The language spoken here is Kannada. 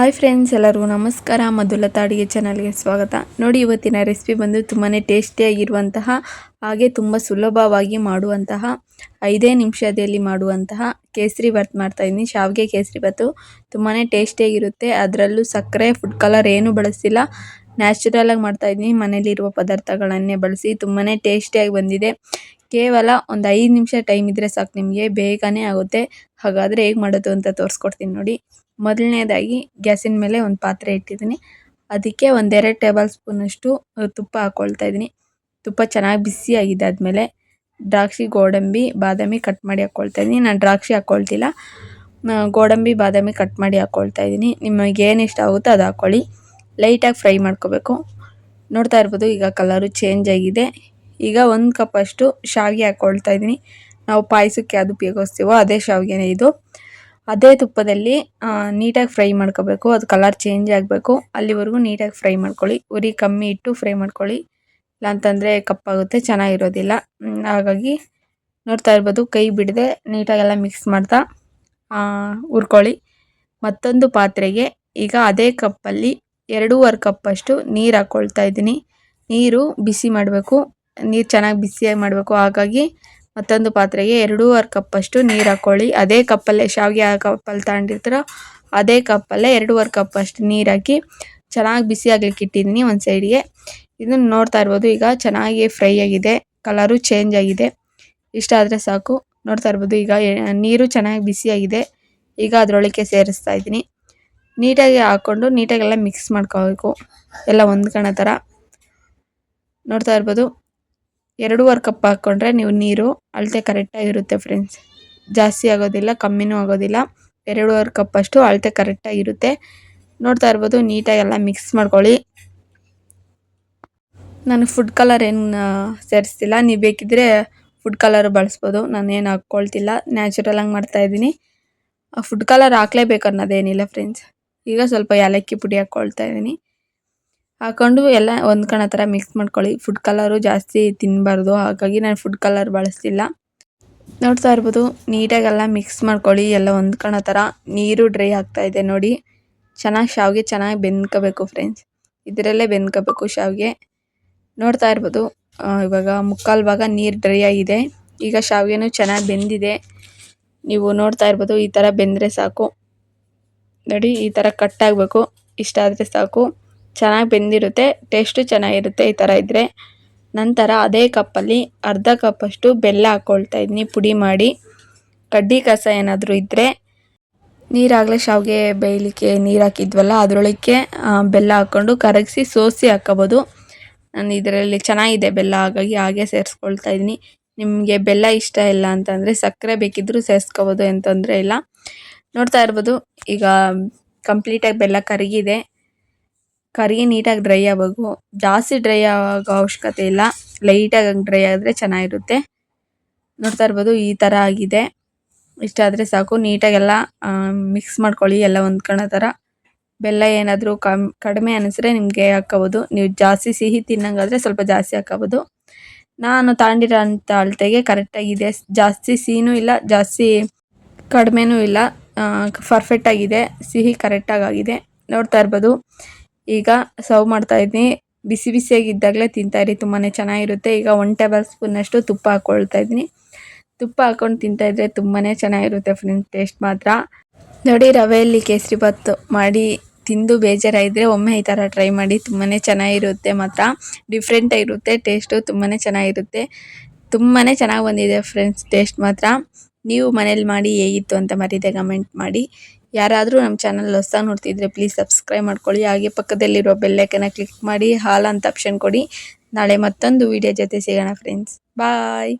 ಹಾಯ್ ಫ್ರೆಂಡ್ಸ್, ಎಲ್ಲರಿಗೂ ನಮಸ್ಕಾರ. ಮಧುಲತಾ ಅಡುಗೆ ಚಾನಲ್ಗೆ ಸ್ವಾಗತ. ನೋಡಿ, ಇವತ್ತಿನ ರೆಸಿಪಿ ಬಂದು ತುಂಬಾ ಟೇಸ್ಟಿಯಾಗಿರುವಂತಹ, ಹಾಗೆ ತುಂಬ ಸುಲಭವಾಗಿ ಮಾಡುವಂತಹ, ಐದೇ ನಿಮಿಷದಲ್ಲಿ ಮಾಡುವಂತಹ ಕೇಸರಿ ಬಾತ್ ಮಾಡ್ತಾಯಿದ್ದೀನಿ ಶಾವಿಗೆ ಕೇಸರಿ ಬತ್ತು ತುಂಬಾ ಟೇಸ್ಟಿಯಾಗಿರುತ್ತೆ. ಅದರಲ್ಲೂ ಸಕ್ಕರೆ ಫುಡ್ ಕಲರ್ ಏನು ಬಳಸಿಲ್ಲ. ನ್ಯಾಚುರಲಾಗಿ ಮಾಡ್ತಾಯಿದ್ದೀನಿ ಮನೇಲಿರುವ ಪದಾರ್ಥಗಳನ್ನೇ ಬಳಸಿ ತುಂಬಾ ಟೇಸ್ಟಿಯಾಗಿ ಬಂದಿದೆ. ಕೇವಲ ಒಂದು ಐದು ನಿಮಿಷ ಟೈಮ್ ಇದ್ದರೆ ಸಾಕು, ನಿಮಗೆ ಬೇಗನೆ ಆಗುತ್ತೆ. ಹಾಗಾದರೆ ಹೇಗೆ ಮಾಡೋದು ಅಂತ ತೋರಿಸ್ಕೊಡ್ತೀನಿ ನೋಡಿ. ಮೊದಲನೇದಾಗಿ ಗ್ಯಾಸಿನ ಮೇಲೆ ಒಂದು ಪಾತ್ರೆ ಇಟ್ಟಿದ್ದೀನಿ. ಅದಕ್ಕೆ ಒಂದೆರಡು ಟೇಬಲ್ ಸ್ಪೂನಷ್ಟು ತುಪ್ಪ ಹಾಕ್ಕೊಳ್ತಾ ಇದ್ದೀನಿ. ತುಪ್ಪ ಚೆನ್ನಾಗಿ ಬಿಸಿ ಆಗಿದೆ ಆದಮೇಲೆ ದ್ರಾಕ್ಷಿ, ಗೋಡಂಬಿ, ಬಾದಾಮಿ ಕಟ್ ಮಾಡಿ ಹಾಕ್ಕೊಳ್ತಾ ಇದ್ದೀನಿ. ನಾನು ದ್ರಾಕ್ಷಿ ಹಾಕ್ಕೊಳ್ತಿಲ್ಲ ಗೋಡಂಬಿ, ಬಾದಾಮಿ ಕಟ್ ಮಾಡಿ ಹಾಕ್ಕೊಳ್ತಾ ಇದ್ದೀನಿ. ನಿಮಗೆ ಏನು ಇಷ್ಟ ಆಗುತ್ತೋ ಅದು ಹಾಕ್ಕೊಳ್ಳಿ ಲೈಟಾಗಿ ಫ್ರೈ ಮಾಡ್ಕೋಬೇಕು. ನೋಡ್ತಾ ಇರ್ಬೋದು, ಈಗ ಕಲರು ಚೇಂಜ್ ಆಗಿದೆ. ಈಗ ಒಂದು ಕಪ್ಪಷ್ಟು ಶಾವಿಗೆ ಹಾಕ್ಕೊಳ್ತಾ ಇದ್ದೀನಿ. ನಾವು ಪಾಯಸಕ್ಕೆ ಅದು ಉಪಯೋಗಿಸ್ತೀವೋ ಅದೇ ಶಾವಿಗೆನೇ ಇದು. ಅದೇ ತುಪ್ಪದಲ್ಲಿ ನೀಟಾಗಿ ಫ್ರೈ ಮಾಡ್ಕೋಬೇಕು. ಅದು ಕಲರ್ ಚೇಂಜ್ ಆಗಬೇಕು. ಅಲ್ಲಿವರೆಗೂ ನೀಟಾಗಿ ಫ್ರೈ ಮಾಡ್ಕೊಳ್ಳಿ. ಉರಿ ಕಮ್ಮಿ ಇಟ್ಟು ಫ್ರೈ ಮಾಡ್ಕೊಳ್ಳಿ. ಇಲ್ಲಾಂತಂದರೆ ಕಪ್ಪಾಗುತ್ತೆ ಚೆನ್ನಾಗಿರೋದಿಲ್ಲ. ಹಾಗಾಗಿ ನೋಡ್ತಾ ಇರ್ಬೋದು, ಕೈ ಬಿಡದೆ ನೀಟಾಗೆಲ್ಲ ಮಿಕ್ಸ್ ಮಾಡ್ತಾ ಹುರ್ಕೊಳ್ಳಿ. ಮತ್ತೊಂದು ಪಾತ್ರೆಗೆ ಈಗ ಅದೇ ಕಪ್ಪಲ್ಲಿ ಎರಡೂವರೆ ಕಪ್ಪಷ್ಟು ನೀರು ಹಾಕ್ಕೊಳ್ತಾ ಇದ್ದೀನಿ. ನೀರು ಬಿಸಿ ಮಾಡಬೇಕು. ನೀರು ಚೆನ್ನಾಗಿ ಬಿಸಿಯಾಗಿ ಮಾಡಬೇಕು. ಹಾಗಾಗಿ ಮತ್ತೊಂದು ಪಾತ್ರೆಗೆ ಎರಡೂವರೆ ಕಪ್ಪಷ್ಟು ನೀರು ಹಾಕ್ಕೊಳ್ಳಿ ಅದೇ ಕಪ್ಪಲ್ಲೇ ಶಾವಿಗೆ ಯಾವ ಕಪ್ಪಲ್ಲಿ ತಗೊಂಡಿರ್ತೀರೋ ಅದೇ ಕಪ್ಪಲ್ಲೇ ಎರಡೂವರೆ ಕಪ್ಪಷ್ಟು ನೀರು ಹಾಕಿ ಚೆನ್ನಾಗಿ ಬಿಸಿ ಆಗ್ಲಿಕ್ಕೆ ಇಟ್ಟಿದ್ದೀನಿ ಒಂದು ಸೈಡಿಗೆ ಇದನ್ನು ನೋಡ್ತಾ ಇರ್ಬೋದು. ಈಗ ಚೆನ್ನಾಗಿ ಫ್ರೈ ಆಗಿದೆ. ಕಲರು ಚೇಂಜ್ ಆಗಿದೆ. ಇಷ್ಟ ಆದರೆ ಸಾಕು. ನೋಡ್ತಾ ಇರ್ಬೋದು. ಈಗ ನೀರು ಚೆನ್ನಾಗಿ ಬಿಸಿಯಾಗಿದೆ. ಈಗ ಅದರೊಳಗೆ ಸೇರಿಸ್ತಾ ಇದ್ದೀನಿ. ನೀಟಾಗಿ ಹಾಕ್ಕೊಂಡು ನೀಟಾಗೆಲ್ಲ ಮಿಕ್ಸ್ ಮಾಡ್ಕೋಬೇಕು ಎಲ್ಲ ಹೊಂದ್ಕೊಳ್ಳೋ ಥರ ನೋಡ್ತಾ ಇರ್ಬೋದು. ಎರಡೂವರೆ ಕಪ್ ಹಾಕ್ಕೊಂಡ್ರೆ ನೀವು ನೀರು, ಅಳತೆ ಕರೆಕ್ಟಾಗಿರುತ್ತೆ ಫ್ರೆಂಡ್ಸ್ ಜಾಸ್ತಿ ಆಗೋದಿಲ್ಲ, ಕಮ್ಮಿನೂ ಆಗೋದಿಲ್ಲ. ಎರಡೂವರೆ ಕಪ್ಪಷ್ಟು ಅಳತೆ ಕರೆಕ್ಟಾಗಿರುತ್ತೆ ನೋಡ್ತಾ ಇರ್ಬೋದು, ನೀಟಾಗಿ ಎಲ್ಲ ಮಿಕ್ಸ್ ಮಾಡ್ಕೊಳ್ಳಿ. ನಾನು ಫುಡ್ ಕಲರ್ ಏನು ಸೇರಿಸ್ತಿಲ್ಲ. ನೀವು ಬೇಕಿದ್ದರೆ ಫುಡ್ ಕಲರ್ ಬಳಸ್ಬೋದು. ನಾನೇನು ಹಾಕ್ಕೊಳ್ತಿಲ್ಲ. ಮಾಡ್ತಾ ಮಾಡ್ತಾಯಿದ್ದೀನಿ ಫುಡ್ ಕಲರ್ ಹಾಕ್ಲೇಬೇಕು ಅನ್ನೋದೇನಿಲ್ಲ ಫ್ರೆಂಡ್ಸ್ ಈಗ ಸ್ವಲ್ಪ ಏಲಕ್ಕಿ ಪುಡಿ ಹಾಕ್ಕೊಳ್ತಾ ಇದ್ದೀನಿ. ಹಾಕೊಂಡು ಎಲ್ಲ ಹೊಂದ್ಕೊಳ್ಳೋ ಥರ ಮಿಕ್ಸ್ ಮಾಡ್ಕೊಳ್ಳಿ. ಫುಡ್ ಕಲರು ಜಾಸ್ತಿ ತಿನ್ನಬಾರ್ದು ಹಾಗಾಗಿ ನಾನು ಫುಡ್ ಕಲರ್ ಬಳಸ್ತಿಲ್ಲ. ನೋಡ್ತಾ ಇರ್ಬೋದು, ನೀಟಾಗೆಲ್ಲ ಮಿಕ್ಸ್ ಮಾಡ್ಕೊಳ್ಳಿ. ಎಲ್ಲ ಹೊಂದ್ಕೊಳ್ಳೋ ಥರ ನೀರು ಡ್ರೈ ಆಗ್ತಾ ಇದೆ ನೋಡಿ. ಚೆನ್ನಾಗಿ ಶಾವಿಗೆ ಚೆನ್ನಾಗಿ ಬೆಂದ್ಕೋಬೇಕು ಫ್ರೆಂಡ್ಸ್ ಇದರಲ್ಲೇ ಬೆಂದ್ಕೋಬೇಕು ಶಾವಿಗೆ. ನೋಡ್ತಾ ಇರ್ಬೋದು ಇವಾಗ ಮುಕ್ಕಾಲು ಭಾಗ ನೀರು ಡ್ರೈ ಆಗಿದೆ. ಈಗ ಶಾವಿಗೆನೂ ಚೆನ್ನಾಗಿ ಬೆಂದಿದೆ. ನೀವು ನೋಡ್ತಾ ಇರ್ಬೋದು, ಈ ಥರ ಬೆಂದರೆ ಸಾಕು. ನೋಡಿ, ಈ ಥರ ಕಟ್ಟಾಗಬೇಕು ಇಷ್ಟ ಆದರೆ ಸಾಕು. ಚೆನ್ನಾಗಿ ಬೆಂದಿರುತ್ತೆ ಟೇಸ್ಟು ಚೆನ್ನಾಗಿರುತ್ತೆ ಈ ಥರ ಇದ್ದರೆ ನಂತರ ಅದೇ ಕಪ್ಪಲ್ಲಿ ಅರ್ಧ ಕಪ್ಪಷ್ಟು ಬೆಲ್ಲ ಹಾಕ್ಕೊಳ್ತಾ ಇದ್ದೀನಿ ಪುಡಿ ಮಾಡಿ. ಕಡ್ಡಿ ಕಸ ಏನಾದರೂ ಇದ್ದರೆ ನೀರಾಗಲೇ ಶಾವಿಗೆ ಬೇಯಲಿಕ್ಕೆ ನೀರು ಹಾಕಿದ್ವಲ್ಲ, ಅದರೊಳಕ್ಕೆ ಬೆಲ್ಲ ಹಾಕ್ಕೊಂಡು ಕರಗಿಸಿ ಸೋಸಿ ಹಾಕ್ಕೋಬೋದು ನಾನು ಇದರಲ್ಲಿ ಚೆನ್ನಾಗಿದೆ ಬೆಲ್ಲ, ಹಾಗಾಗಿ ಹಾಗೆ ಸೇರಿಸ್ಕೊಳ್ತಾ ಇದ್ದೀನಿ ನಿಮಗೆ ಬೆಲ್ಲ ಇಷ್ಟ ಇಲ್ಲ ಅಂತಂದರೆ, ಸಕ್ಕರೆ ಬೇಕಿದ್ದರೂ ಸೇರಿಸ್ಕೋಬೋದು ತೊಂದರೆ ಇಲ್ಲ. ನೋಡ್ತಾ ಇರ್ಬೋದು, ಈಗ ಕಂಪ್ಲೀಟಾಗಿ ಬೆಲ್ಲ ಕರಗಿದೆ. ಕರಗಿ ನೀಟಾಗಿ ಡ್ರೈ ಆಗಬೇಕು ಜಾಸ್ತಿ ಡ್ರೈ ಆಗೋ ಅವಶ್ಯಕತೆ ಇಲ್ಲ. ಲೈಟಾಗಿ ಡ್ರೈ ಆದರೆ ಚೆನ್ನಾಗಿರುತ್ತೆ. ನೋಡ್ತಾ ಇರ್ಬೋದು ಈ ಥರ ಆಗಿದೆ. ಇಷ್ಟಾದರೆ ಸಾಕು. ನೀಟಾಗೆಲ್ಲ ಮಿಕ್ಸ್ ಮಾಡ್ಕೊಳ್ಳಿ, ಎಲ್ಲ ಹೊಂದ್ಕೊಳ್ಳೋ ಥರ ಬೆಲ್ಲ ಏನಾದರೂ ಕಮ್, ಕಡಿಮೆ ಅನಿಸಿದ್ರೆ ನಿಮಗೆ ಹಾಕ್ಕೋಬೋದು. ನೀವು ಜಾಸ್ತಿ ಸಿಹಿ ತಿನ್ನಂಗಾದರೆ ಸ್ವಲ್ಪ ಜಾಸ್ತಿ ಹಾಕೋಬೋದು ನಾನು ತಗೊಂಡಿರೋ ಅಂಥ ಅಳತೆಗೆ ಕರೆಕ್ಟಾಗಿದೆ ಜಾಸ್ತಿ ಸಿಹಿನೂ ಇಲ್ಲ, ಜಾಸ್ತಿ ಕಡಿಮೆನೂ ಇಲ್ಲ. ಪರ್ಫೆಕ್ಟಾಗಿದೆ ಸಿಹಿ ಕರೆಕ್ಟಾಗಿ ಆಗಿದೆ. ನೋಡ್ತಾ ಇರ್ಬೋದು. ಈಗ ಸರ್ವ್ ಮಾಡ್ತಾ ಇದ್ದೀನಿ. ಬಿಸಿ ಬಿಸಿಯಾಗಿದ್ದಾಗಲೇ ಇರಿ ತುಂಬಾ ಚೆನ್ನಾಗಿರುತ್ತೆ. ಈಗ ಒನ್ ಟೇಬಲ್ ಸ್ಪೂನಷ್ಟು ತುಪ್ಪ ಹಾಕ್ಕೊಳ್ತಾ ಇದ್ದೀನಿ. ತುಪ್ಪ ಹಾಕ್ಕೊಂಡು ತಿಂತಾಯಿದ್ರೆ ತುಂಬಾ ಚೆನ್ನಾಗಿರುತ್ತೆ ಫ್ರೆಂಡ್ಸ್ ಟೇಸ್ಟ್ ಮಾತ್ರ. ನೋಡಿ, ರವೆಯಲ್ಲಿ ಕೇಸರಿ ಬಾತ್ ಮಾಡಿ ತಿಂದು ಬೇಜಾರಾಯಿದ್ರೆ ಒಮ್ಮೆ ಈ ಥರ ಟ್ರೈ ಮಾಡಿ ತುಂಬಾ ಚೆನ್ನಾಗಿರುತ್ತೆ ಮಾತ್ರ. ಡಿಫ್ರೆಂಟಾಗಿರುತ್ತೆ ಟೇಸ್ಟು ತುಂಬಾ ಚೆನ್ನಾಗಿರುತ್ತೆ. ತುಂಬಾ ಚೆನ್ನಾಗಿ ಬಂದಿದೆ ಫ್ರೆಂಡ್ಸ್ ಟೇಸ್ಟ್ ಮಾತ್ರ. ನೀವು ಮನೇಲಿ ಮಾಡಿ ಹೇಗಿತ್ತು ಅಂತ ಮರೀದೆ ಕಮೆಂಟ್ ಮಾಡಿ. ಯಾರಾದರೂ ನಮ್ಮ ಚಾನಲ್ ಹೊಸ್ದಾಗಿ ನೋಡ್ತಿದ್ರೆ ಪ್ಲೀಸ್ ಸಬ್ಸ್ಕ್ರೈಬ್ ಮಾಡ್ಕೊಳ್ಳಿ. ಹಾಗೆ ಪಕ್ಕದಲ್ಲಿರೋ ಬೆಲ್ಲೈಕನ್ನ ಕ್ಲಿಕ್ ಮಾಡಿ, ಹಾಲ್ ಅಂತ ಆಪ್ಷನ್ ಕೊಡಿ. ನಾಳೆ ಮತ್ತೊಂದು ವಿಡಿಯೋ ಜೊತೆ ಸಿಗೋಣ ಫ್ರೆಂಡ್ಸ್ ಬಾಯ್